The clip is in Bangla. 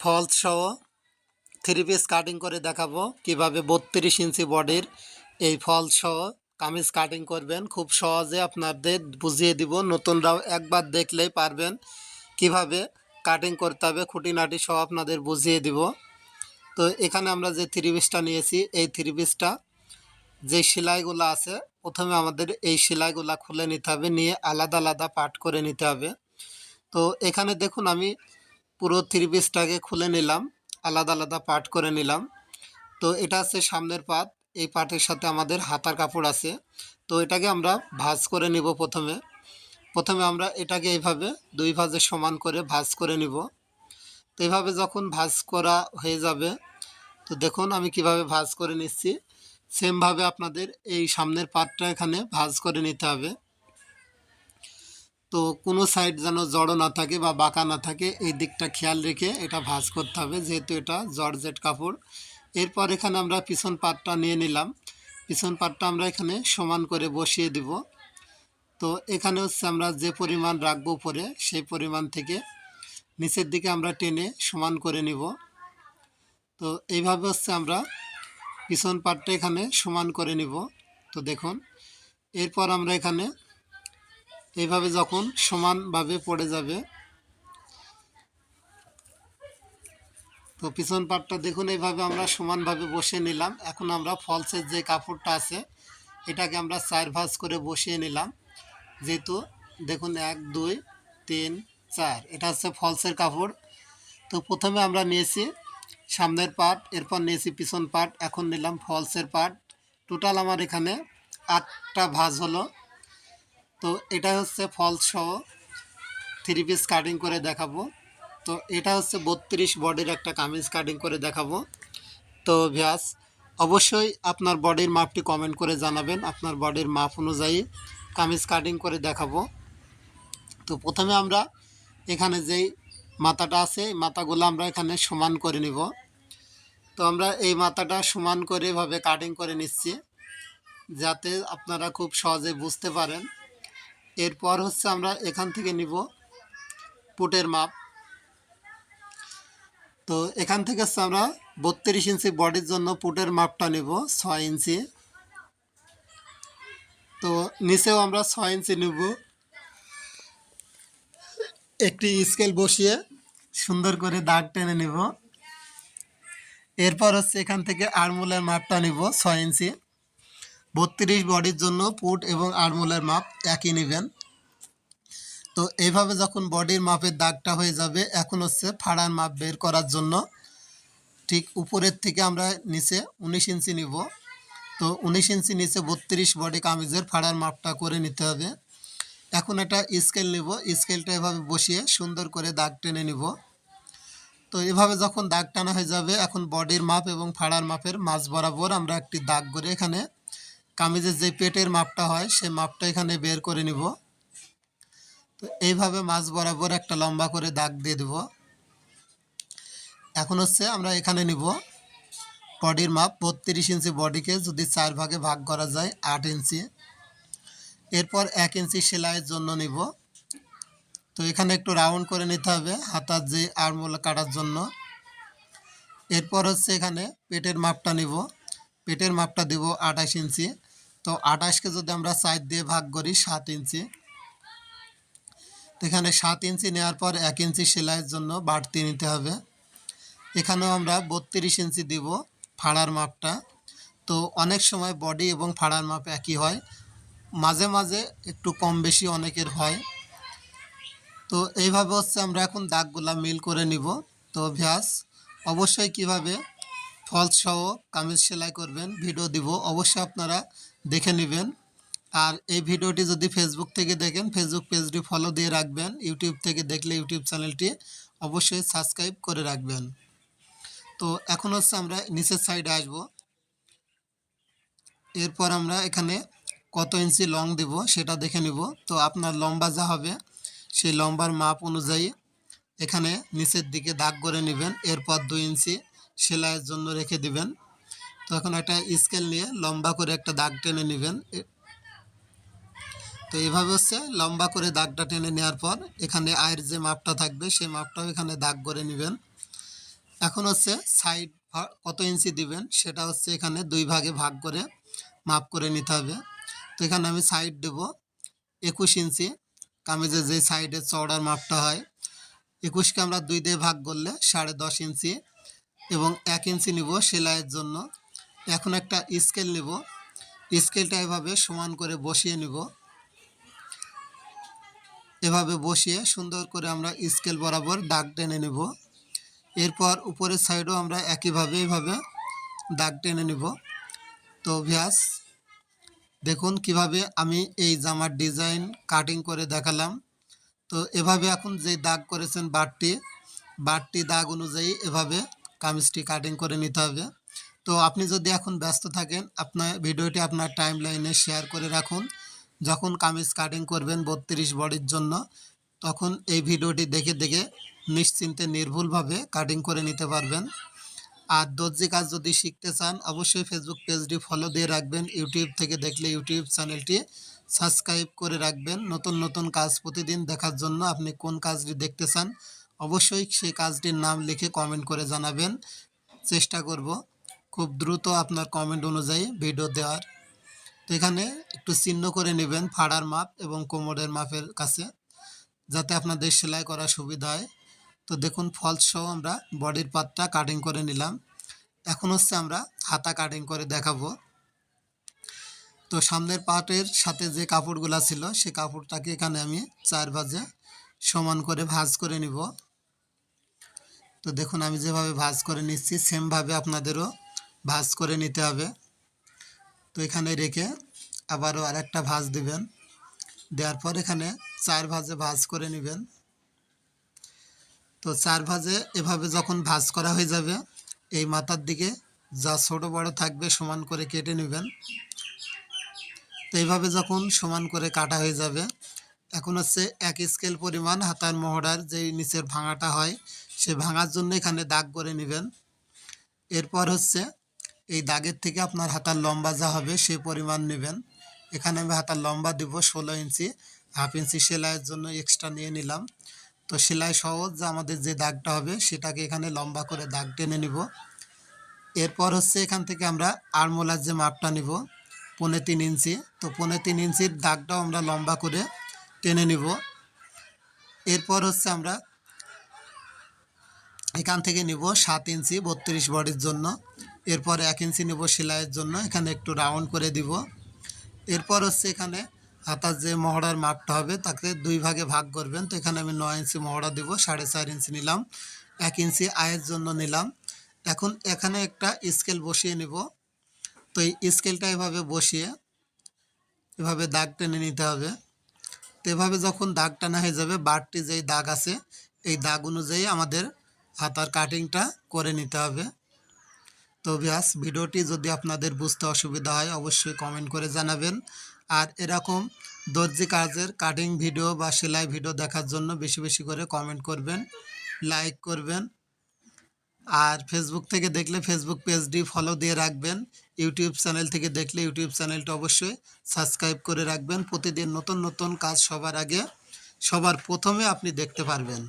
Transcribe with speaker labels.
Speaker 1: ফলস সহ থ্রি পিস কাটিং করে দেখাবো কীভাবে বত্রিশ ইঞ্চি বডির এই ফলস সহ কামিজ কাটিং করবেন। খুব সহজে আপনাদের বুঝিয়ে দিব। নতুনরাও একবার দেখলেই পারবেন কীভাবে কাটিং করতে হবে। খুঁটিনাটি সহ আপনাদের বুঝিয়ে দিব। তো এখানে আমরা যে থ্রি পিসটা নিয়েছি, এই থ্রি পিসটা যে সেলাইগুলো আছে, প্রথমে আমাদের এই সেলাইগুলো খুলে নিতে হবে। নিয়ে আলাদা আলাদা পার্ট করে নিতে হবে। তো এখানে দেখুন আমি পুরো থ্রি পিসটাকে খুলে নিলাম, আলাদা আলাদা পার্ট করে নিলাম। তো এটা হচ্ছে সামনের পাত এই পাটের সাথে আমাদের হাতার কাপড় আছে। তো এটাকে আমরা ভাঁজ করে নিব প্রথমে। প্রথমে আমরা এটাকে এইভাবে দুই ভাঁজে সমান করে ভাজ করে নিব। তো এইভাবে যখন ভাঁজ করা হয়ে যাবে, তো দেখুন আমি কীভাবে ভাঁজ করে নিচ্ছি। সেমভাবে আপনাদের এই সামনের পার্টটা এখানে ভাঁজ করে নিতে হবে। তো কোনো সাইড যেন জড়ো না থাকে বা বাঁকা না থাকে, এই দিকটা খেয়াল রেখে এটা ভাঁজ করতে হবে, যেহেতু এটা জর্জেট কাপড়। এরপর এখানে আমরা পিছন পাটটা নিয়ে নিলাম। পিছন পাটটা আমরা এখানে সমান করে বসিয়ে দিব। তো এখানে হচ্ছে আমরা যে পরিমাণ রাখব উপরে, সেই পরিমাণ থেকে নিচের দিকে আমরা টেনে সমান করে নিব। তো এইভাবে হচ্ছে আমরা পিছন পাটটা এখানে সমান করে নিব। তো দেখুন, এরপর আমরা এখানে এইভাবে যখন সমানভাবে পড়ে যাবে, তো পিছন পাটটা দেখুন এইভাবে আমরা সমানভাবে বসিয়ে নিলাম। এখন আমরা ফলসের যে কাপড়টা আছে, এটাকে আমরা চার ভাঁজ করে বসিয়ে নিলাম। যেহেতু দেখুন, এক, দুই, তিন, চার, এটা হচ্ছে ফলসের কাপড়। তো প্রথমে আমরা নিয়েছি সামনের পার্ট এরপর নিয়েছি পিছন পার্ট এখন নিলাম ফলসের পার্ট টোটাল আমার এখানে আটটা ভাঁজ হলো। তো এটা হচ্ছে ফলস সহ থ্রি পিস কাটিং করে দেখাবো। তো এটা হচ্ছে বত্রিশ বডির একটা কামিজ কাটিং করে দেখাবো। তো ভ্যাস অবশ্যই আপনার বডির মাপটি কমেন্ট করে জানাবেন। আপনার বডির মাপ অনুযায়ী কামিজ কাটিং করে দেখাবো। তো প্রথমে আমরা এখানে যেই মাথাটা আছে মাথাগুলো আমরা এখানে সমান করে নিব। তো আমরা এই মাথাটা সমান করে এভাবে কাটিং করে নিচ্ছি, যাতে আপনারা খুব সহজে বুঝতে পারেন। এরপর হচ্ছে আমরা এখান থেকে নিব পুটের মাপ। তো এখান থেকে হচ্ছে আমরা বত্রিশ ইঞ্চি বডির জন্য পুটের মাপটা নেব, ছয় ইঞ্চি। তো নিচেও আমরা ছয় ইঞ্চি নেব। একটি স্কেল বসিয়ে সুন্দর করে দাগ টেনে নেব। এরপর হচ্ছে এখান থেকে আড়মুলের মাপটা নিব, ছয় ইঞ্চি। বত্রিশ বডির জন্য পুট এবং আড়মুলের মাপ একই নেবেন। তো এইভাবে যখন বডির মাপের দাগটা হয়ে যাবে, এখন হচ্ছে ফাড়ার মাপ বের করার জন্য ঠিক উপরের থেকে আমরা নিচে উনিশ ইঞ্চি নিব। তো উনিশ ইঞ্চি নিচে বত্রিশ বডি কামিজের ফাড়ার মাপটা করে নিতে হবে। এখন একটা স্কেল নিব। স্কেলটা এভাবে বসিয়ে সুন্দর করে দাগ টেনে নিব। তো এভাবে যখন দাগ টানা হয়ে যাবে, এখন বডির মাপ এবং ফাড়ার মাপের মাঝ বরাবর আমরা একটি দাগ করে এখানে কামিজের যে পেটের মাপটা হয় সেই মাপটা এখানে বের করে নিব। তো এইভাবে মাছ বরাবর একটা লম্বা করে দাগ দিয়ে দেব। এখন হচ্ছে আমরা এখানে নিব বডির মাপ বত্রিশ ইঞ্চি বডিকে যদি চার ভাগে ভাগ করা যায়, আট ইঞ্চি। এরপর এক ইঞ্চি সেলাইয়ের জন্য নিব। তো এখানে একটু রাউন্ড করে নিতে হবে হাতার যে আড়মোল কাটার জন্য। এরপর হচ্ছে এখানে পেটের মাপটা নিব। পেটের মাপটা দিব আঠাশ ইঞ্চি। তো আঠাশকে যদি আমরা সাইড দিয়ে ভাগ করি, সাত ইঞ্চি। এখানে সাত ইঞ্চি নেওয়ার পর এক ইঞ্চি সেলাইয়ের জন্য বাড়তি নিতে হবে। এখানেও আমরা বত্রিশ ইঞ্চি দিব ফাড়ার মাপটা। তো অনেক সময় বডি এবং ফাড়ার মাপ একই হয়। মাঝে মাঝে একটু কম বেশি অনেকের হয়। তো এইভাবে হচ্ছে আমরা এখন দাগগুলা মিল করে নিব। তো ভ্যাস, অবশ্যই কীভাবে ফলস সহ কামিজ সেলাই করবেন, ভিডিও দিব। অবশ্যই আপনারা দেখে নেবেন। আর এই ভিডিওটি যদি ফেসবুক থেকে দেখেন ফেসবুক পেজটি ফলো দিয়ে রাখবেন। ইউটিউব থেকে দেখলে ইউটিউব চ্যানেলটি অবশ্যই সাবস্ক্রাইব করে রাখবেন। তো এখন হচ্ছে আমরা নিচের সাইডে আসব। এরপর আমরা এখানে কত ইঞ্চি লং দেব সেটা দেখে নিব। তো আপনার লম্বা যা হবে, সেই লম্বার মাপ অনুযায়ী এখানে নিচের দিকে দাগ করে নেবেন। এরপর দুই ইঞ্চি সেলাইয়ের জন্য রেখে দিবেন। তো এখন একটা স্কেল নিয়ে লম্বা করে একটা দাগ টেনে নেবেন। তো এইভাবে হচ্ছে লম্বা করে দাগটা টেনে নেওয়ার পর এখানে আয়ের যে মাপটা থাকবে, সেই মাপটাও এখানে দাগ করে নেবেন। এখন হচ্ছে সাইড কত ইঞ্চি দিবেন, সেটা হচ্ছে এখানে দুই ভাগে ভাগ করে মাপ করে নিতে হবে। তো এখানে আমি সাইড দেব একুশ ইঞ্চি, কামিজের যে সাইডের চওড়ার মাপটা হয়, একুশকে আমরা দুই দিয়ে ভাগ করলে সাড়ে দশ ইঞ্চি এবং এক ইঞ্চি নিব সেলাইয়ের জন্য। এখন একটা স্কেল নিব। স্কেলটা এভাবে সমান করে বসিয়ে নেব। এভাবে বসিয়ে সুন্দর করে আমরা স্কেল বরাবর দাগ টেনে নেব। এরপর উপরের সাইডও আমরা একইভাবে এইভাবে দাগ টেনে নেব। তো ভিয়াস দেখুন কীভাবে আমি এই জামার ডিজাইন কাটিং করে দেখালাম। তো এভাবে এখন যে দাগ করেছেন বাটটি বাটটি দাগ অনুযায়ী এভাবে কামিজটি কাটিং করে নিতে হবে। তো আপনি যদি এখন ব্যস্ত থাকেন, আপনার ভিডিওটি আপনার টাইম লাইনে শেয়ার করে রাখুন। যখন কামিজ কাটিং করবেন বত্রিশ বডির জন্য, তখন এই ভিডিওটি দেখে দেখে নিশ্চিন্তে নির্ভুলভাবে কাটিং করে নিতে পারবেন। আর দর্জি কাজ যদি শিখতে চান, অবশ্যই ফেসবুক পেজটি ফলো দিয়ে রাখবেন। ইউটিউব থেকে দেখলে ইউটিউব চ্যানেলটি সাবস্ক্রাইব করে রাখবেন। নতুন নতুন কাজ প্রতিদিন দেখার জন্য আপনি কোন কাজটি দেখতে চান, অবশ্যই সেই কাজটির নাম লিখে কমেন্ট করে জানাবেন। চেষ্টা করব খুব দ্রুত আপনার কমেন্ট অনুযায়ী ভিডিও দেওয়ার। তো এখানে একটু চিহ্ন করে নেবেন ফাড়ার মাপ এবং কোমরের মাপের কাছে, যাতে আপনাদের সেলাই করা সুবিধা হয়। তো দেখুন ফলস সহ আমরা বডির পাতটা কাটিং করে নিলাম। এখন হচ্ছে আমরা হাতা কাটিং করে দেখাবো। তো সামনের পাটের সাথে যে কাপড়গুলা ছিল, সে কাপড়টাকে এখানে আমি চার ভাজে সমান করে ভাজ করে নিব। তো দেখুন, আমি যেভাবে ভাজ করে নিচ্ছি সেমভাবে আপনাদেরও ভাঁজ করে নিতে হবে। তো এখানে রেখে আবারও আরেকটা ভাঁজ দিবেন। দেওয়ার পর এখানে চার ভাজে ভাঁজ করে নেবেন। তো চার ভাজে এভাবে যখন ভাঁজ করা হয়ে যাবে, এই মাথার দিকে যা ছোট বড় থাকবে সমান করে কেটে নেবেন। তো এইভাবে যখন সমান করে কাটা হয়ে যাবে, এখন হচ্ছে এক স্কেল পরিমাণ হাতার মহড়ার যেই নিচের ভাঙাটা হয়, সে ভাঙার জন্য এখানে দাগ করে নেবেন। এরপর হচ্ছে এই দাগের থেকে আপনার হাতার লম্বা যা হবে সে পরিমাণ নেবেন। এখানে আমি হাতার লম্বা দিব ষোলো ইঞ্চি, হাফ ইঞ্চি সেলাইয়ের জন্য এক্সট্রা নিয়ে নিলাম। তো সেলাই সহজ যে আমাদের যে দাগটা হবে সেটাকে এখানে লম্বা করে দাগ টেনে নিব। এরপর হচ্ছে এখান থেকে আমরা আড়মোলার যে মাপটা নিব, পৌনে তিন ইঞ্চি। তো পৌনে তিন ইঞ্চির দাগটাও আমরা লম্বা করে টেনে নিব। এরপর হচ্ছে আমরা এখান থেকে নিব সাত ইঞ্চি বত্রিশ বডির জন্য। এরপর এক ইঞ্চি নেব সেলাইয়ের জন্য, এখানে একটু রাউন্ড করে দিব। এরপর হচ্ছে এখানে হাতার যে মহড়ার মাপটা হবে, তাকে দুই ভাগে ভাগ করবেন। তো এখানে আমি নয় ইঞ্চি মহড়া দিব, সাড়ে চার ইঞ্চি নিলাম, এক ইঞ্চি আয়ের জন্য নিলাম। এখন এখানে একটা স্কেল বসিয়ে নিব। তো এই স্কেলটা এভাবে বসিয়ে এভাবে দাগ টেনে নিতে হবে। তো এভাবে যখন দাগ টানা হয়ে যাবে, বাড়তি যেই দাগ আছে, এই দাগ অনুযায়ী আমাদের হাতার কাটিংটা করে নিতে হবে। তো ব্যাস ভিডিওটি যদি আপনাদের বুঝতে অসুবিধা হয়, অবশ্যই কমেন্ট করে জানাবেন। আর এরকম দর্জি কাজের কাটিং ভিডিও বা সেলাই ভিডিও দেখার জন্য বেশি বেশি করে কমেন্ট করবেন লাইক করবেন। আর ফেসবুক থেকে দেখলে ফেসবুক পেজটি ফলো দিয়ে রাখবেন। ইউটিউব চ্যানেল থেকে দেখলে ইউটিউব চ্যানেলটা অবশ্যই সাবস্ক্রাইব করে রাখবেন। প্রতিদিন নতুন নতুন কাজ সবার আগে, সবার প্রথমে আপনি দেখতে পারবেন।